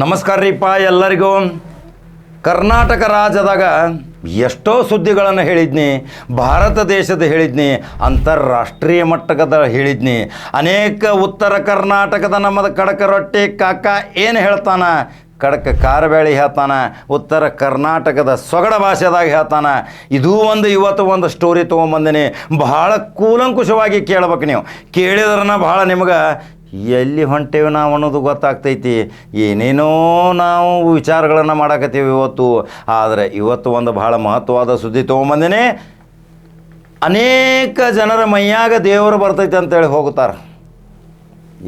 ನಮಸ್ಕಾರ ರೀಪ್ಪ ಎಲ್ಲರಿಗೂ. ಕರ್ನಾಟಕ ರಾಜ್ಯದಾಗ ಎಷ್ಟೋ ಸುದ್ದಿಗಳನ್ನು ಹೇಳಿದ್ನಿ, ಭಾರತ ದೇಶದ ಹೇಳಿದ್ನಿ, ಅಂತಾರಾಷ್ಟ್ರೀಯ ಮಟ್ಟದ ಹೇಳಿದ್ನಿ. ಅನೇಕ ಉತ್ತರ ಕರ್ನಾಟಕದ ನಮ್ಮದು ಕಡಕ ರೊಟ್ಟಿ ಕಾಕ ಏನು ಹೇಳ್ತಾನ? ಕಡಕ ಕಾರಬೇಳಿ ಹೇಳ್ತಾನೆ, ಉತ್ತರ ಕರ್ನಾಟಕದ ಸೊಗಡ ಭಾಷೆದಾಗ ಹೇಳ್ತಾನ. ಇದೂ ಒಂದು, ಇವತ್ತು ಒಂದು ಸ್ಟೋರಿ ತೊಗೊಂಬಂದಿನಿ. ಬಹಳ ಕೂಲಂಕುಷವಾಗಿ ಕೇಳ್ಬೇಕು ನೀವು. ಕೇಳಿದ್ರನ್ನ ಭಾಳ ನಿಮ್ಗೆ ಎಲ್ಲಿ ಹೊಂಟೇವಿ ನಾವು ಅನ್ನೋದು ಗೊತ್ತಾಗ್ತೈತಿ. ಏನೇನೋ ನಾವು ವಿಚಾರಗಳನ್ನು ಮಾಡಕತ್ತೀವಿ ಇವತ್ತು. ಆದರೆ ಇವತ್ತು ಒಂದು ಬಹಳ ಮಹತ್ವವಾದ ಸುದ್ದಿ ತೊಗೊಂಬಂದಿನಿ. ಅನೇಕ ಜನರ ಮೈಯಾಗ ದೇವರು ಬರ್ತೈತೆ ಅಂತೇಳಿ ಹೋಗ್ತಾರೆ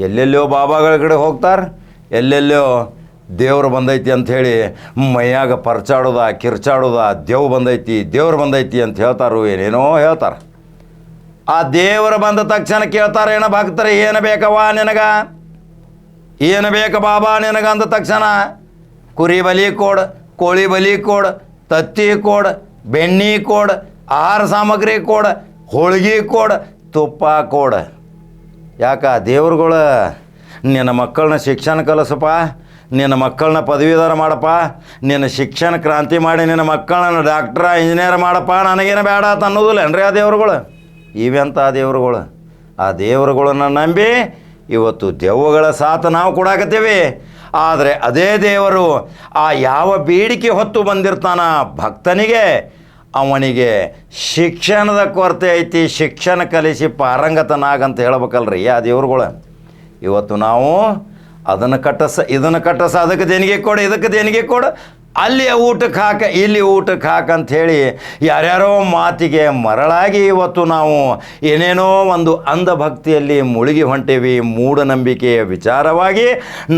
ಎಲ್ಲೆಲ್ಲೋ ಬಾಬಾಗಳ ಕಡೆ ಹೋಗ್ತಾರೆ. ಎಲ್ಲೆಲ್ಲೋ ದೇವ್ರು ಬಂದೈತಿ ಅಂಥೇಳಿ ಮೈಯಾಗ ಪರ್ಚಾಡೋದ, ಕಿರ್ಚಾಡೋದ, ದೇವ್ ಬಂದೈತಿ, ದೇವ್ರು ಬಂದೈತಿ ಅಂತ ಹೇಳ್ತಾರು ಏನೇನೋ ಹೇಳ್ತಾರೆ. ಆ ದೇವರು ಬಂದ ತಕ್ಷಣ ಕೇಳ್ತಾರೆ, ಏನ ಭಕ್ತರು, ಏನು ಬೇಕವ್ವ ನಿನಗ? ಏನು ಬೇಕು ಬಾಬಾ ನಿನಗ ಅಂದ ತಕ್ಷಣ, ಕುರಿ ಬಲಿ ಕೊಡ್, ಕೋಳಿ ಬಲಿ ಕೊಡ್, ತತ್ತಿ ಕೊಡ್, ಬೆಣ್ಣೆ ಕೊಡ್, ಆಹಾರ ಸಾಮಗ್ರಿ ಕೊಡ್, ಹೋಳ್ಗೆ ಕೊಡ್, ತುಪ್ಪ ಕೊಡ್. ಯಾಕ, ದೇವ್ರುಗಳು, ನಿನ್ನ ಮಕ್ಕಳನ್ನ ಶಿಕ್ಷಣ ಕಲಿಸಪ್ಪ, ನಿನ್ನ ಮಕ್ಕಳನ್ನ ಪದವೀಧರ ಮಾಡಪ್ಪ, ನಿನ್ನ ಶಿಕ್ಷಣ ಕ್ರಾಂತಿ ಮಾಡಿ ನಿನ್ನ ಮಕ್ಕಳನ್ನ ಡಾಕ್ಟ್ರ, ಇಂಜಿನಿಯರ್ ಮಾಡಪ್ಪ, ನನಗೇನು ಬೇಡ ಅಂತ ಅನ್ನೋದಿಲ್ಲ ಏನ್ರಿ ಆ ದೇವ್ರುಗಳು? ಇವೆಂತ ದೇವ್ರುಗಳು? ಆ ದೇವರುಗಳನ್ನ ನಂಬಿ ಇವತ್ತು ದೆವ್ವಗಳ ಸಾಥ ನಾವು ಕೊಡಾಕತ್ತೇವೆ. ಆದರೆ ಅದೇ ದೇವರು ಆ ಯಾವ ಬೇಡಿಕೆ ಹೊತ್ತು ಬಂದಿರ್ತಾನ ಭಕ್ತನಿಗೆ, ಅವನಿಗೆ ಶಿಕ್ಷಣದ ಕೊರತೆ ಐತಿ, ಶಿಕ್ಷಣ ಕಲಿಸಿ ಪಾರಂಗತನಾಗಂತ ಹೇಳ್ಬೇಕಲ್ರಿ ಆ ದೇವ್ರುಗಳು. ಇವತ್ತು ನಾವು ಅದನ್ನು ಕಟ್ಟಸ, ಇದನ್ನು ಕಟ್ಟಸ ಅದಕ್ಕೆ ದೇಣಿಗೆ ಕೊಡು, ಇದಕ್ಕೆ ದೇಣಿಗೆ ಕೊಡು. ಅಲ್ಲಿ ಊಟಕ್ಕೆ ಹಾಕ, ಇಲ್ಲಿ ಊಟಕ್ಕೆ ಹಾಕ ಹೇಳಿ ಯಾರ್ಯಾರೋ ಮಾತಿಗೆ ಮರಳಾಗಿ ಇವತ್ತು ನಾವು ಏನೇನೋ ಒಂದು ಅಂಧಭಕ್ತಿಯಲ್ಲಿ ಮುಳುಗಿ ಹೊಂಟೇವಿ ಮೂಢನಂಬಿಕೆಯ ವಿಚಾರವಾಗಿ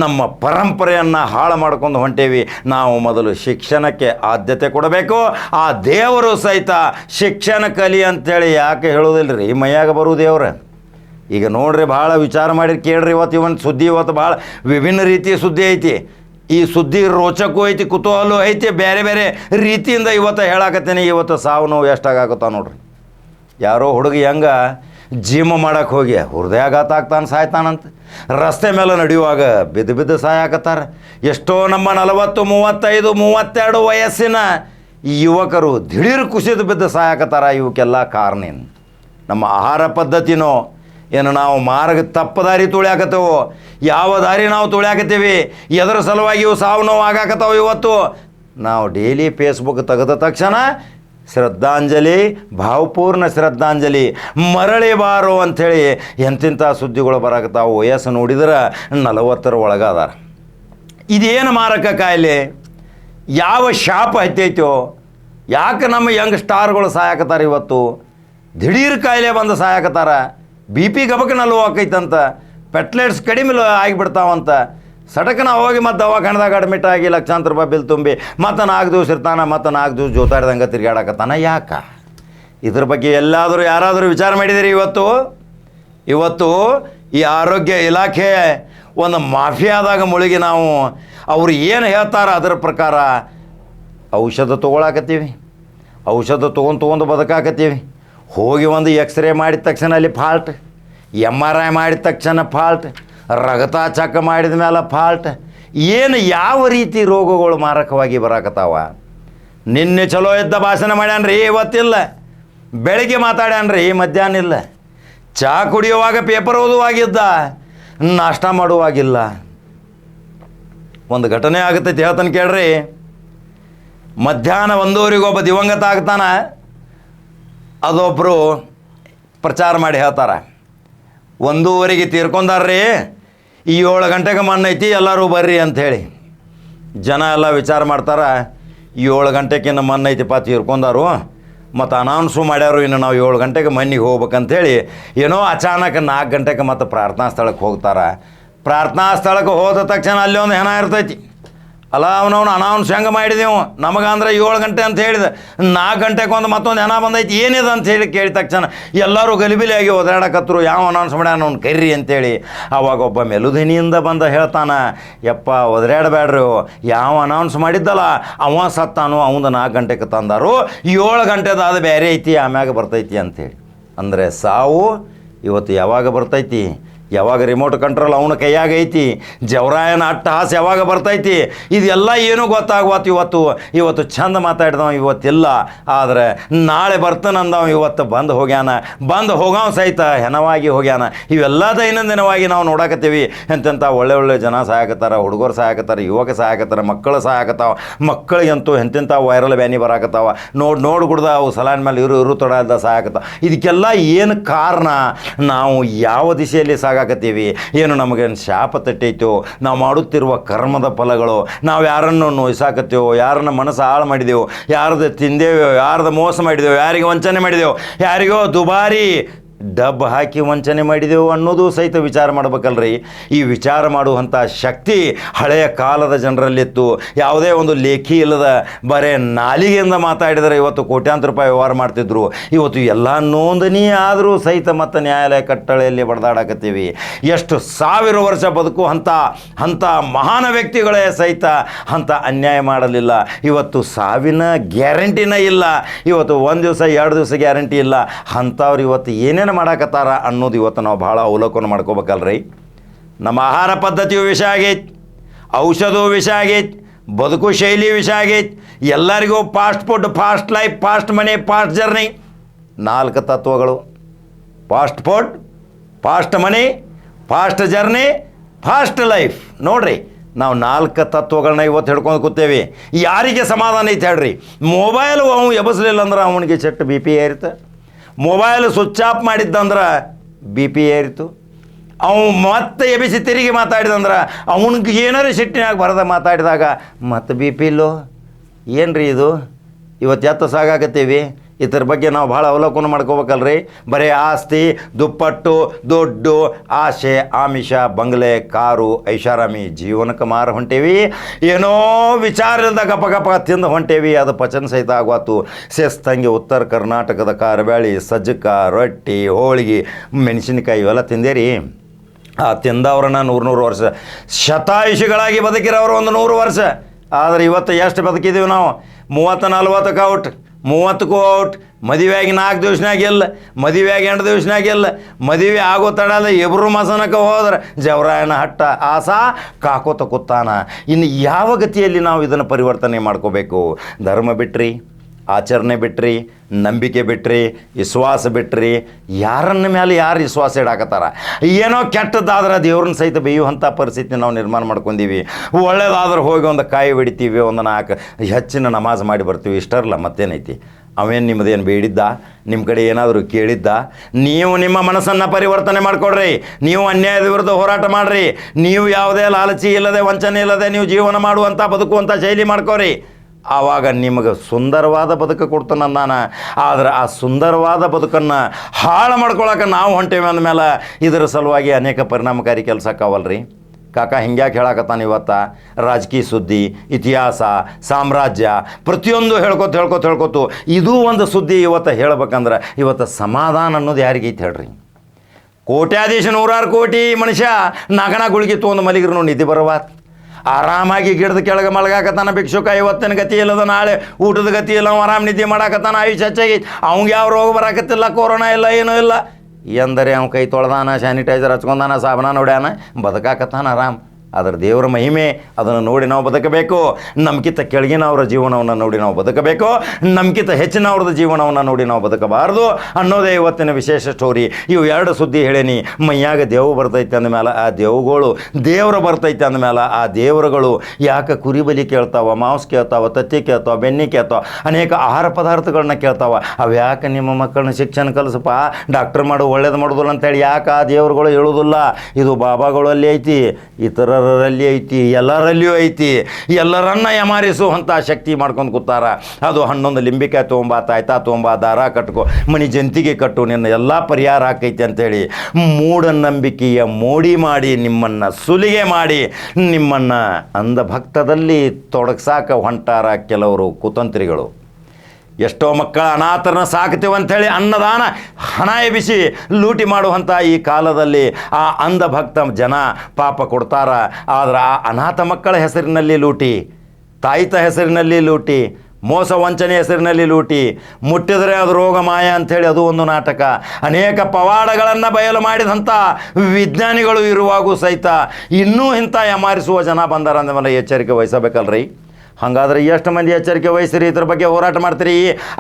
ನಮ್ಮ ಪರಂಪರೆಯನ್ನು ಹಾಳು ಮಾಡ್ಕೊಂಡು ಹೊಂಟೇವಿ. ನಾವು ಮೊದಲು ಶಿಕ್ಷಣಕ್ಕೆ ಆದ್ಯತೆ ಕೊಡಬೇಕು. ಆ ದೇವರು ಸಹಿತ ಶಿಕ್ಷಣ ಕಲಿ ಅಂಥೇಳಿ ಯಾಕೆ ಹೇಳೋದಿಲ್ಲ ರೀ ಮೈಯಾಗ ಬರು ದೇವ್ರ. ಈಗ ನೋಡ್ರಿ ಭಾಳ ವಿಚಾರ ಮಾಡಿ ಕೇಳ್ರಿ ಇವತ್ತು ಇವನ್ ಸುದ್ದಿ ಇವತ್ತು ಭಾಳ ವಿಭಿನ್ನ ರೀತಿಯ ಸುದ್ದಿ ಐತಿ. ಈ ಸುದ್ದಿ ರೋಚಕೂ ಐತಿ ಕುತೂಹಲ ಐತಿ, ಬೇರೆ ಬೇರೆ ರೀತಿಯಿಂದ ಇವತ್ತು ಹೇಳಾಕತ್ತೇನೆ. ಇವತ್ತು ಸಾವು ನೋವು ಎಷ್ಟಾಗತ್ತ ನೋಡ್ರಿ. ಯಾರೋ ಹುಡುಗ ಹೆಂಗೆ ಜಿಮ್ ಮಾಡಕ್ಕೆ ಹೋಗಿ ಹೃದಯಾಘಾತ ಆಗ್ತಾನೆ, ಸಾಯ್ತಾನಂತ. ರಸ್ತೆ ಮೇಲೆ ನಡೆಯುವಾಗ ಬಿದ್ದು ಬಿದ್ದು ಸಾಯಾಕತ್ತಾರ. ಎಷ್ಟೋ ನಮ್ಮ ನಲವತ್ತು, ಮೂವತ್ತೈದು, ಮೂವತ್ತೆರಡು ವಯಸ್ಸಿನ ಯುವಕರು ದಿಢೀರ್ ಕುಸಿದು ಬಿದ್ದು ಸಾಯಾಕತ್ತಾರ. ಇವಕ್ಕೆಲ್ಲ ಕಾರಣ ನಮ್ಮ ಆಹಾರ ಪದ್ಧತಿನೋ ಏನು ನಾವು ಮಾರ್ಗ ತಪ್ಪ ದಾರಿ ತುಳ್ಯಾಕತ್ತೇವೋ? ಯಾವ ದಾರಿ ನಾವು ತುಳ್ಯಾಕತ್ತೀವಿ? ಎದರ ಸಲುವಾಗಿ ಇವು ಸಾವು ನೋವು ಆಗಾಕತ್ತಾವ ಇವತ್ತು? ನಾವು ಡೈಲಿ ಫೇಸ್ಬುಕ್ ತೆಗೆದ ತಕ್ಷಣ ಶ್ರದ್ಧಾಂಜಲಿ, ಭಾವಪೂರ್ಣ ಶ್ರದ್ಧಾಂಜಲಿ, ಮರಳಿ ಬಾರೋ ಅಂಥೇಳಿ ಎಂತಿಂಥ ಸುದ್ದಿಗಳು ಬರಾಕತ್ತಾವು? ವಯಸ್ಸು ನೋಡಿದ್ರೆ ನಲವತ್ತರ ಒಳಗಾದಾರ. ಇದೇನು ಮಾರಕ ಕಾಯಿಲೆ? ಯಾವ ಶಾಪ ಹತ್ತೈತೋ? ಯಾಕೆ ನಮ್ಮ ಯಂಗ್ ಸ್ಟಾರ್ಗಳು ಸಾಯಕತ್ತಾರ ಇವತ್ತು? ದಿಢೀರ್ ಕಾಯಿಲೆ ಬಂದು ಸಾಯಕತ್ತಾರ? ಬಿ ಪಿ ಗಬಕನಲ್ಲೂ ಆಕೈತಂತ, ಪೆಟ್ಲೆಟ್ಸ್ ಕಡಿಮೆ ಆಗಿಬಿಡ್ತಾವಂತ. ಸಡಕನ ಹೋಗಿ ಮತ್ತು ದವಾಖಾನದಾಗ ಅಡ್ಮಿಟ್ ಆಗಿ ಲಕ್ಷಾಂತರ ರೂಪಾಯಿ ಬಿಲ್ ತುಂಬಿ, ಮತ್ತು ನಾಲ್ಕು ದಿವಸ ಇರ್ತಾನೆ, ಮತ್ತು ನಾಲ್ಕು ದಿವ್ಸ ಜೋತಾಡ್ದಂಗೆ ತಿರ್ಗಾಡಕತ್ತಾನ. ಯಾಕ? ಇದ್ರ ಬಗ್ಗೆ ಎಲ್ಲಾದರೂ ಯಾರಾದರೂ ವಿಚಾರ ಮಾಡಿದಿರಿ ಇವತ್ತು? ಇವತ್ತು ಈ ಆರೋಗ್ಯ ಇಲಾಖೆ ಒಂದು ಮಾಫಿಯಾದಾಗ ಮುಳುಗಿ ನಾವು ಅವರು ಏನು ಹೇಳ್ತಾರ ಅದರ ಪ್ರಕಾರ ಔಷಧ ತೊಗೊಳಕತ್ತೀವಿ. ಔಷಧ ತೊಗೊಂಡು ತೊಗೊಂಡು ಬದುಕಾಕತ್ತೀವಿ. ಹೋಗಿ ಒಂದು ಎಕ್ಸ್ರೇ ಮಾಡಿದ ತಕ್ಷಣ ಅಲ್ಲಿ ಫಾಲ್ಟ್ ಎಂ ಆರ್ ಐ ಮಾಡಿದ ತಕ್ಷಣ ಫಾಲ್ಟ್ ರಗತ ಚಕ್ ಮಾಡಿದ ಮೇಲೆ ಫಾಲ್ಟ್ ಏನು ಯಾವ ರೀತಿ ರೋಗಗಳು ಮಾರಕವಾಗಿ ಬರಾಕತ್ತಾವ? ನಿನ್ನೆ ಚಲೋ ಇದ್ದ ಭಾಷಣ ಮಾಡ್ಯಾನ್ರಿ, ಇವತ್ತಿಲ್ಲ. ಬೆಳಿಗ್ಗೆ ಮಾತಾಡ್ಯಾನ್ರಿ, ಮಧ್ಯಾಹ್ನ ಇಲ್ಲ. ಚಹಾ ಕುಡಿಯುವಾಗ ಪೇಪರ್ ಓದುವಾಗಿದ್ದ, ನಾಷ್ಟ ಮಾಡುವಾಗಿಲ್ಲ. ಒಂದು ಘಟನೆ ಆಗುತ್ತೆ ಹೇಳ್ತಾನೆ ಕೇಳ್ರಿ. ಮಧ್ಯಾಹ್ನ ಒಂದೂವರೆಗೆ ಒಬ್ಬ ದಿವಂಗತ ಆಗ್ತಾನ ಅದೊಬ್ಬರು ಪ್ರಚಾರ ಮಾಡಿ ಹೇಳ್ತಾರೆ. ಒಂದೂವರೆಗೆ ತೀರ್ಕೊಂಡಾರ್ರಿ, ಈ ಏಳು ಗಂಟೆಗೆ ಮಣ್ಣೈತಿ ಎಲ್ಲರೂ ಬರ್ರಿ ಅಂಥೇಳಿ. ಜನ ಎಲ್ಲ ವಿಚಾರ ಮಾಡ್ತಾರೆ ಏಳು ಗಂಟೆಗಿನ್ನ ಮಣ್ಣೈತಿಪ್ಪ ತೀರ್ಕೊಂಡಾರು, ಮತ್ತು ಅನೌನ್ಸು ಮಾಡ್ಯಾರು, ಇನ್ನು ನಾವು ಏಳು ಗಂಟೆಗೆ ಮನೆಗೆ ಹೋಗ್ಬೇಕಂತೇಳಿ ಏನೋ ಅಚಾನಕ್ ನಾಲ್ಕು ಗಂಟೆಗೆ ಮತ್ತು ಪ್ರಾರ್ಥನಾ ಸ್ಥಳಕ್ಕೆ ಹೋಗ್ತಾರೆ. ಪ್ರಾರ್ಥನಾ ಸ್ಥಳಕ್ಕೆ ಹೋದ ತಕ್ಷಣ ಅಲ್ಲಿ ಒಂದು ಹೆಣ ಇರ್ತೈತಿ. ಅಲ್ಲ, ಅವನವನು ಅನೌನ್ಸ್ ಹೆಂಗೆ ಮಾಡಿದೆವು ನಮಗಂದ್ರೆ ಏಳು ಗಂಟೆ ಅಂತ ಹೇಳಿದೆ. ನಾಲ್ಕು ಗಂಟೆಗೆ ಒಂದು ಮತ್ತೊಂದು ಹೆಣ ಬಂದೈತಿ, ಏನಿದೆ ಅಂತ ಹೇಳಿ ಕೇಳಿದ ತಕ್ಷಣ ಎಲ್ಲರೂ ಗಲಿಬಿಲಿಯಾಗಿ ಒದಾಡಕತ್ರು ಯಾವ ಅನೌನ್ಸ್ ಮಾಡ್ಯಾನ ಅವ್ನು ಕರ್ರಿ ಅಂತೇಳಿ. ಅವಾಗ ಒಬ್ಬ ಮೆಲುದಿನಿಯಿಂದ ಬಂದ ಹೇಳ್ತಾನ, ಯಪ್ಪ ಒದರಾಡಬೇಡ್ರಿ ಯಾವ ಅನೌನ್ಸ್ ಮಾಡಿದ್ದಲ್ಲ, ಅವ ಸತ್ತಾನು, ಅವಂದು ನಾಲ್ಕು ಗಂಟೆಗೆ ತಂದಾರು. ಏಳು ಗಂಟೆದಾದ ಬೇರೆ ಐತಿ, ಆಮ್ಯಾಗ ಬರ್ತೈತಿ ಅಂತೇಳಿ. ಅಂದರೆ ಸಾವು ಇವತ್ತು ಯಾವಾಗ ಬರ್ತೈತಿ? ಯಾವಾಗ ರಿಮೋಟ್ ಕಂಟ್ರೋಲ್ ಅವನ ಕೈಯಾಗೈತಿ ಜವರಾಯನ ಅಟ್ಟಹಾಸ ಯಾವಾಗ ಬರ್ತೈತಿ? ಇದೆಲ್ಲ ಏನೂ ಗೊತ್ತಾಗುವತ್ತು ಇವತ್ತು? ಇವತ್ತು ಚಂದ ಮಾತಾಡ್ದವ ಇವತ್ತಿಲ್ಲ. ಆದರೆ ನಾಳೆ ಬರ್ತಾನಂದವ ಇವತ್ತು. ಬಂದು ಹೋಗ್ಯಾನ. ಬಂದು ಹೋಗವ ಸಹಿತ. ಹೆನವಾಗಿ ಹೋಗ್ಯಾನ. ಇವೆಲ್ಲ ದೈನಂದಿನವಾಗಿ ನಾವು ನೋಡಾಕತ್ತೀವಿ. ಎಂತೆಂಥ ಒಳ್ಳೆ ಒಳ್ಳೆ ಜನ ಸಹಾಯಕತ್ತಾರ, ಹುಡುಗರು ಸಹಾಯಕತ್ತಾರ, ಯುವಕ ಸಹಾಯಕತ್ತಾರ, ಮಕ್ಕಳು ಸಹಾಯಕತ್ತಾವ. ಮಕ್ಕಳಿಗಂತೂ ಎಂತೆಂಥ ವೈರಲ್ ಬ್ಯಾನಿ ಬರಾಕತ್ತಾವ. ನೋಡಿ ನೋಡಿ ಕುಡ್ದ ಅವು ಸಲಾನ್ ಮೇಲೆ ಇರು ಇರು ತೊಡದ ಸಹಾಯಕತ್ತಾವ. ಇದಕ್ಕೆಲ್ಲ ಏನು ಕಾರಣ? ನಾವು ಯಾವ ದಿಶೆಯಲ್ಲಿ ಸಾಗಾಕತ್ತೀವಿ ಏನು ನಮಗೇನು ಶಾಪ ತಟ್ಟೈತೋ? ನಾವು ಮಾಡುತ್ತಿರುವ ಕರ್ಮದ ಫಲಗಳು, ನಾವು ಯಾರನ್ನು ನೋಯ್ಸಾಕತ್ತೇವೋ, ಯಾರನ್ನ ಮನಸ್ಸು ಹಾಳು ಮಾಡಿದೆವು, ಯಾರ್ದು ತಿಂದೇವೋ, ಯಾರ್ದು ಮೋಸ ಮಾಡಿದೆವು, ಯಾರಿಗೆ ವಂಚನೆ ಮಾಡಿದೆವು, ಯಾರಿಗೋ ದುಬಾರಿ ಡಬ್ ಹಾಕಿ ವಂಚನೆ ಮಾಡಿದೆವು ಅನ್ನೋದು ಸಹಿತ ವಿಚಾರ ಮಾಡ್ಬೇಕಲ್ರಿ. ಈ ವಿಚಾರ ಮಾಡುವಂಥ ಶಕ್ತಿ ಹಳೆಯ ಕಾಲದ ಜನರಲ್ಲಿತ್ತು. ಯಾವುದೇ ಒಂದು ಲೇಖಿ ಇಲ್ಲದ ಬರೇ ನಾಲಿಗೆಯಿಂದ ಮಾತಾಡಿದರೆ ಇವತ್ತು ಕೋಟ್ಯಾಂತರ ರೂಪಾಯಿ ವ್ಯವಹಾರ ಮಾಡ್ತಿದ್ರು. ಇವತ್ತು ಎಲ್ಲ ನೋಂದಣಿ ಆದರೂ ಸಹಿತ ಮತ್ತು ನ್ಯಾಯಾಲಯ ಕಟ್ಟಳೆಯಲ್ಲಿ ಬಡದಾಡಕತ್ತೀವಿ. ಎಷ್ಟು ಸಾವಿರ ವರ್ಷ ಬದುಕು ಅಂಥ ಅಂಥ ಮಹಾನ ವ್ಯಕ್ತಿಗಳೇ ಸಹಿತ ಅಂಥ ಅನ್ಯಾಯ ಮಾಡಲಿಲ್ಲ. ಇವತ್ತು ಸಾವಿನ ಗ್ಯಾರಂಟಿನೇ ಇಲ್ಲ. ಇವತ್ತು ಒಂದು ದಿವಸ, ಎರಡು ದಿವಸ ಗ್ಯಾರಂಟಿ ಇಲ್ಲ. ಅಂಥವ್ರು ಇವತ್ತು ಏನೇನು ಮಾಡಾಕತ್ತಾರ ಅನ್ನೋದು ಇವತ್ತು ನಾವು ಭಾಳ ಅವಲೋಕನ ಮಾಡ್ಕೋಬೇಕಲ್ರಿ. ನಮ್ಮ ಆಹಾರ ಪದ್ಧತಿಯು ವಿಷ ಆಗೈತಿ, ಔಷಧವು ವಿಷ ಆಗೈತಿ, ಬದುಕು ಶೈಲಿ ವಿಷ ಆಗೈತಿ, ಎಲ್ಲರಿಗೂ fast food fast life fast money fast journey ನಾಲ್ಕು ತತ್ವಗಳು. Fast food fast money fast journey fast life ನೋಡ್ರಿ, ನಾವು ನಾಲ್ಕು ತತ್ವಗಳನ್ನ ಇವತ್ತು ಹಿಡ್ಕೊಂಡು ಕೂತೇವೆ. ಯಾರಿಗೆ ಸಮಾಧಾನ ಐತೆ ಹೇಳ್ರಿ? ಮೊಬೈಲ್ ಅವನು ಎಬಸ್ಲಿಲ್ಲ ಅಂದ್ರೆ ಅವನಿಗೆ ಚೆಟ್ಟು ಬಿ ಪಿ ಏರಿತು ಮೊಬೈಲ್ ಸ್ವಿಚ್ ಆಫ್ ಮಾಡಿದ್ದಂದ್ರೆ ಬಿ ಪಿ ಏರಿತು ಅವು ಮತ್ತೆ ಸಿ ತಿರುಗಿ ಮಾತಾಡಿದಂದ್ರೆ ಅವನಿಗೆ ಏನಾರು ಸಿಟ್ಟಿನಾಗ ಬರದ ಮಾತಾಡಿದಾಗ ಮತ್ತೆ ಬಿ ಪಿ ಇಲ್ಲೋ. ಏನು ರೀ ಇದು? ಇವತ್ತು ಎತ್ತ ಸಾಗಾಕತ್ತೀವಿ ಇದ್ರ ಬಗ್ಗೆ ನಾವು ಭಾಳ ಅವಲೋಕನ ಮಾಡ್ಕೋಬೇಕಲ್ರಿ. ಬರೀ ಆಸ್ತಿ, ದುಪ್ಪಟ್ಟು, ದುಡ್ಡು, ಆಸೆ, ಆಮಿಷ, ಬಂಗ್ಲೆ, ಕಾರು, ಐಷಾರಾಮಿ ಜೀವನಕ್ಕೆ ಮಾರ ಹೊಂಟೇವಿ. ಏನೋ ವಿಚಾರ ಇಲ್ದ ಗಪ ಗಪ ತಿಂದು ಹೊಂಟೇವಿ. ಅದು ಪಚನ ಸಹಿತ ಆಗುವತ್ತು ಸೇಸ್ತಂಗೆ ಉತ್ತರ ಕರ್ನಾಟಕದ ಕಾರ್ಬ್ಯಾಳಿ, ಸಜ್ಜಕ, ರೊಟ್ಟಿ, ಹೋಳಿಗೆ, ಮೆಣಸಿನ್ಕಾಯಿ ಇವೆಲ್ಲ ತಿಂದೇರಿ. ಆ ತಿಂದವ್ರನ್ನ ನೂರು ನೂರು ವರ್ಷ. ಶತಾಯುಷಿಗಳಾಗಿ ಬದುಕಿರೋರು ಒಂದು ನೂರು ವರ್ಷ. ಆದರೆ ಇವತ್ತು ಎಷ್ಟು ಬದುಕಿದ್ದೀವಿ ನಾವು? ಮೂವತ್ತು ನಲ್ವತ್ತಕ್ಕೆ ಔಟ್ ಮೂವತ್ತಕ್ಕೂ ಕೋಟ್, ಮದುವೆಯಾಗಿ ನಾಲ್ಕು ದಿವ್ಸನಾಗ ಇಲ್ಲ, ಮದುವೆಯಾಗಿ ಎಂಟು ದಿವ್ಸನಾಗ ಇಲ್ಲ, ಮದುವೆ ಆಗೋ ತಡಲ್ಲ ಇಬ್ಬರು ಮಸನಕ್ಕೆ ಹೋದ್ರೆ ಜವರಾಯನ ಹಟ್ಟ ಆಸ ಕಾಕೋತ ಕೂತಾನ. ಇನ್ನು ಯಾವ ಗತಿಯಲ್ಲಿ ನಾವು ಇದನ್ನು ಪರಿವರ್ತನೆ ಮಾಡ್ಕೋಬೇಕು? ಧರ್ಮ ಬಿಟ್ರಿ. ಆಚರಣೆ ಬಿಟ್ರಿ, ನಂಬಿಕೆ ಬಿಟ್ರಿ, ವಿಶ್ವಾಸ ಬಿಟ್ರಿ, ಯಾರನ್ನ ಮೇಲೆ ಯಾರು ವಿಶ್ವಾಸ ಇಡಾಕತ್ತಾರ? ಏನೋ ಕೆಟ್ಟದ್ದಾದ್ರೆ ದೇವ್ರನ್ನ ಸಹಿತ ಬೇಯುವಂಥ ಪರಿಸ್ಥಿತಿ ನಾವು ನಿರ್ಮಾಣ ಮಾಡ್ಕೊಂಡೀವಿ. ಒಳ್ಳೇದಾದ್ರೆ ಹೋಗಿ ಒಂದು ಕಾಯಿ ಬಿಡ್ತೀವಿ ಒಂದು ನಾಲ್ಕು ಹೆಚ್ಚಿನ ನಮಾಜ್ ಮಾಡಿ ಬರ್ತೀವಿ. ಇಷ್ಟರಲ್ಲ, ಮತ್ತೇನೈತಿ? ಅವೇನು ನಿಮ್ಮದೇನು ಬೇಡಿದ್ದ? ನಿಮ್ಮ ಕಡೆ ಏನಾದರೂ ಕೇಳಿದ್ದ? ನೀವು ನಿಮ್ಮ ಮನಸ್ಸನ್ನು ಪರಿವರ್ತನೆ ಮಾಡಿಕೊಡ್ರಿ. ನೀವು ಅನ್ಯಾಯದ ವಿರುದ್ಧ ಹೋರಾಟ ಮಾಡಿರಿ. ನೀವು ಯಾವುದೇ ಲಾಲಚಿ ಇಲ್ಲದೆ, ವಂಚನೆ ಇಲ್ಲದೆ ನೀವು ಜೀವನ ಮಾಡುವಂಥ ಬದುಕುವಂಥ ಶೈಲಿ ಮಾಡ್ಕೋರಿ. ಆವಾಗ ನಿಮಗೆ ಸುಂದರವಾದ ಬದುಕು ಕೊಡ್ತಾನೆ ನಾನು ಆದ್ರೆ ಆ ಸುಂದರವಾದ ಬದುಕನ್ನು ಹಾಳು ಮಾಡ್ಕೊಳಕ್ಕೆ ನಾವು ಹೊಂಟೇವೆ ಅಂದಮೇಲೆ ಇದರ ಸಲುವಾಗಿ ಅನೇಕ ಪರಿಣಾಮಕಾರಿ ಕೆಲಸ ಆಕಾವಲ್ರಿ ಕಾಕ ಹಿಂಗ್ಯಾಕೆ ಹೇಳಕತ್ತಾನ ಇವತ್ತ? ರಾಜಕೀಯ ಸುದ್ದಿ, ಇತಿಹಾಸ, ಸಾಮ್ರಾಜ್ಯ, ಪ್ರತಿಯೊಂದು ಹೇಳ್ಕೊತ ಹೇಳ್ಕೊತ ಹೇಳ್ಕೊತು ಇದು ಒಂದು ಸುದ್ದಿ ಇವತ್ತು ಹೇಳ್ಬೇಕಂದ್ರೆ ಇವತ್ತು ಸಮಾಧಾನ ಅನ್ನೋದು ಯಾರಿಗೈತೆ ಹೇಳ್ರಿ? ಕೋಟ್ಯಾಧೀಶ ನೂರಾರು ಕೋಟಿ ಮನುಷ್ಯ ನಗಣ ಗುಳಿಗೆ ತೊಗೊಂಡು ಮಲಗಿರು ನಿಧಿ ಬರವಾತ್. ಆರಾಮಾಗಿ ಗಿಡದ ಕೆಳಗೆ ಮಲಗಾಕತ್ತಾನ ಭಿಕ್ಷುಕ. ಇವತ್ತಿನ ಗತಿ ಇಲ್ಲದ ನಾಳೆ ಊಟದ ಗತಿ ಇಲ್ಲ, ಅವ್ನು ಆರಾಮ್ ನಿದ್ದೆ ಮಾಡಾಕತ್ತಾನ. ಆಯುಷ್ ಹೆಚ್ಚಾಗಿ ಅವ್ಗೆ ಯಾವ ರೋಗ ಬರಾಕತ್ತಿಲ್ಲ, ಕೊರೋನಾ ಇಲ್ಲ, ಏನೂ ಇಲ್ಲ. ಎಂದರೆ ಅವ್ನ ಕೈ ತೊಳ್ದಾನ ಸ್ಯಾನಿಟೈಸರ್ ಹಚ್ಕೊಂಡಾನ ಸಾಬನ ನೋಡ್ಯಾನ ಬದುಕಾಕತ್ತಾನ ಆರಾಮ್. ಅದರ ದೇವರ ಮಹಿಮೆ ಅದನ್ನು ನೋಡಿ ನಾವು ಬದುಕಬೇಕು. ನಮ್ಗಿಂತ ಕೆಳಗಿನವರ ಜೀವನವನ್ನು ನೋಡಿ ನಾವು ಬದುಕಬೇಕು. ನಮ್ಗಿಂತ ಹೆಚ್ಚಿನವ್ರದ್ದು ಜೀವನವನ್ನು ನೋಡಿ ನಾವು ಬದುಕಬಾರ್ದು ಅನ್ನೋದೇ ಇವತ್ತಿನ ವಿಶೇಷ ಸ್ಟೋರಿ ಇವು ಎರಡು ಸುದ್ದಿ ಹೇಳೀನಿ. ಮೈಯಾಗ ದೇವು ಬರ್ತೈತೆ ಅಂದಮೇಲೆ ಆ ದೇವುಗಳು ದೇವರು ಬರ್ತೈತೆ ಅಂದಮೇಲೆ ಆ ದೇವರುಗಳು ಯಾಕೆ ಕುರಿ ಬಲಿ ಕೇಳ್ತಾವ, ಮಾಂಸ ಕೇಳ್ತಾವ, ತತ್ತಿ ಕೇಳ್ತಾವ, ಬೆನ್ನಿ ಕೇಳ್ತಾವ, ಅನೇಕ ಆಹಾರ ಪದಾರ್ಥಗಳನ್ನ ಕೇಳ್ತಾವ. ಅವು ಯಾಕೆ ನಿಮ್ಮ ಮಕ್ಕಳನ್ನ ಶಿಕ್ಷಣ ಕಲಿಸಪ್ಪ? ಡಾಕ್ಟರ್ ಮಾಡು, ಒಳ್ಳೇದು ಮಾಡೋದಿಲ್ಲ ಅಂತೇಳಿ ಯಾಕೆ ಆ ದೇವರುಗಳು ಹೇಳೋದಿಲ್ಲ? ಇದು ಬಾಬಾಗಳಲ್ಲಿ ಐತಿ. ಇತರರಲ್ಲಿ ಐತಿ, ಎಲ್ಲರಲ್ಲಿಯೂ ಐತಿ. ಎಲ್ಲರನ್ನ ಯಮಾರಿಸುವಂಥ ಶಕ್ತಿ ಮಾಡ್ಕೊಂಡು ಕೂತಾರ. ಅದು ಹಣ್ಣೊಂದು ಲಿಂಬಿಕಾಯಿ ತೊಗೊಂಬ, ತಾಯ್ತಾ ತೊಗೊಂಬ, ದಾರ ಕಟ್ಕೊ ಮಣಿ ಜಂತಿಗೆ ಕಟ್ಟು, ನಿನ್ನ ಎಲ್ಲ ಪರಿಹಾರ ಆಕೈತಿ ಅಂತೇಳಿ ಮೂಢನಂಬಿಕೆಯ ಮೋಡಿ ಮಾಡಿ ನಿಮ್ಮನ್ನು ಸುಲಿಗೆ ಮಾಡಿ ನಿಮ್ಮನ್ನು ಅಂಧಭಕ್ತದಲ್ಲಿ ತೊಡಗ್ಸಾಕ ಹೊಂಟಾರ ಕೆಲವರು ಕುತಂತ್ರಿಗಳು. ಎಷ್ಟೋ ಮಕ್ಕಳ ಅನಾಥರನ್ನ ಸಾಕ್ತೀವಿ ಅಂಥೇಳಿ ಅನ್ನದಾನ ಹಣ ಎಬಿಸಿ ಲೂಟಿ ಮಾಡುವಂಥ ಈ ಕಾಲದಲ್ಲಿ ಆ ಅಂಧ ಭಕ್ತ ಜನ ಪಾಪ ಕೊಡ್ತಾರ. ಆದರೆ ಆ ಅನಾಥ ಮಕ್ಕಳ ಹೆಸರಿನಲ್ಲಿ ಲೂಟಿ, ತಾಯಿತ ಹೆಸರಿನಲ್ಲಿ ಲೂಟಿ, ಮೋಸ ವಂಚನೆ ಹೆಸರಿನಲ್ಲಿ ಲೂಟಿ, ಮುಟ್ಟಿದರೆ ಅದು ರೋಗ ಮಾಯ ಅಂಥೇಳಿ ಅದು ಒಂದು ನಾಟಕ. ಅನೇಕ ಪವಾಡಗಳನ್ನು ಬಯಲು ಮಾಡಿದಂಥ ವಿಜ್ಞಾನಿಗಳು ಇರುವಾಗೂ ಸಹಿತ ಇನ್ನೂ ಇಂಥ ಯಮಾರಿಸುವ ಜನ ಬಂದಾರ ಅಂದಮೇಲೆ ಎಚ್ಚರಿಕೆ ವಹಿಸಬೇಕಲ್ರಿ? ಹಾಗಾದ್ರೆ ಎಷ್ಟು ಮಂದಿ ಎಚ್ಚರಿಕೆ ವಹಿಸಿರಿ ಇದ್ರ ಬಗ್ಗೆ ಹೋರಾಟ ಮಾಡ್ತೀರಿ?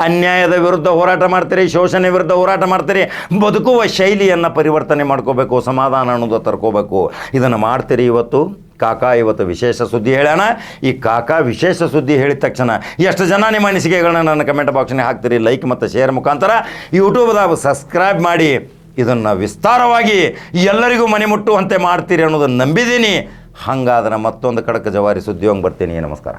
ಅನ್ಯಾಯದ ವಿರುದ್ಧ ಹೋರಾಟ ಮಾಡ್ತೀರಿ? ಶೋಷಣೆ ವಿರುದ್ಧ ಹೋರಾಟ ಮಾಡ್ತೀರಿ? ಬದುಕುವ ಶೈಲಿಯನ್ನು ಪರಿವರ್ತನೆ ಮಾಡ್ಕೋಬೇಕು, ಸಮಾಧಾನ ಅನ್ನೋದು ತರ್ಕೋಬೇಕು. ಇದನ್ನು ಮಾಡ್ತೀರಿ ಇವತ್ತು? ಕಾಕಾ, ಇವತ್ತು ವಿಶೇಷ ಸುದ್ದಿ ಹೇಳೋಣ. ಈ ಕಾಕಾ ವಿಶೇಷ ಸುದ್ದಿ ಹೇಳಿದ ತಕ್ಷಣ ಎಷ್ಟು ಜನ ನಿಮ್ಮ ಅನಿಸಿಕೆಗಳನ್ನ ನನ್ನ ಕಮೆಂಟ್ ಬಾಕ್ಸ್ನೇ ಹಾಕ್ತೀರಿ? ಲೈಕ್ ಮತ್ತು ಶೇರ್ ಮುಖಾಂತರ ಯೂಟ್ಯೂಬ್ದಾಗ ಸಬ್ಸ್ಕ್ರೈಬ್ ಮಾಡಿ. ಇದನ್ನು ವಿಸ್ತಾರವಾಗಿ ಎಲ್ಲರಿಗೂ ಮನೆ ಮುಟ್ಟುವಂತೆ ಮಾಡ್ತೀರಿ ಅನ್ನೋದನ್ನು ನಂಬಿದ್ದೀನಿ. ಹಂಗಾದ್ರೆ ಮತ್ತೊಂದು ಕಡಕ ಜವಾರಿ ಸುದ್ದಿ ಹೋಗಿ ಬರ್ತೀನಿ. ನಮಸ್ಕಾರ.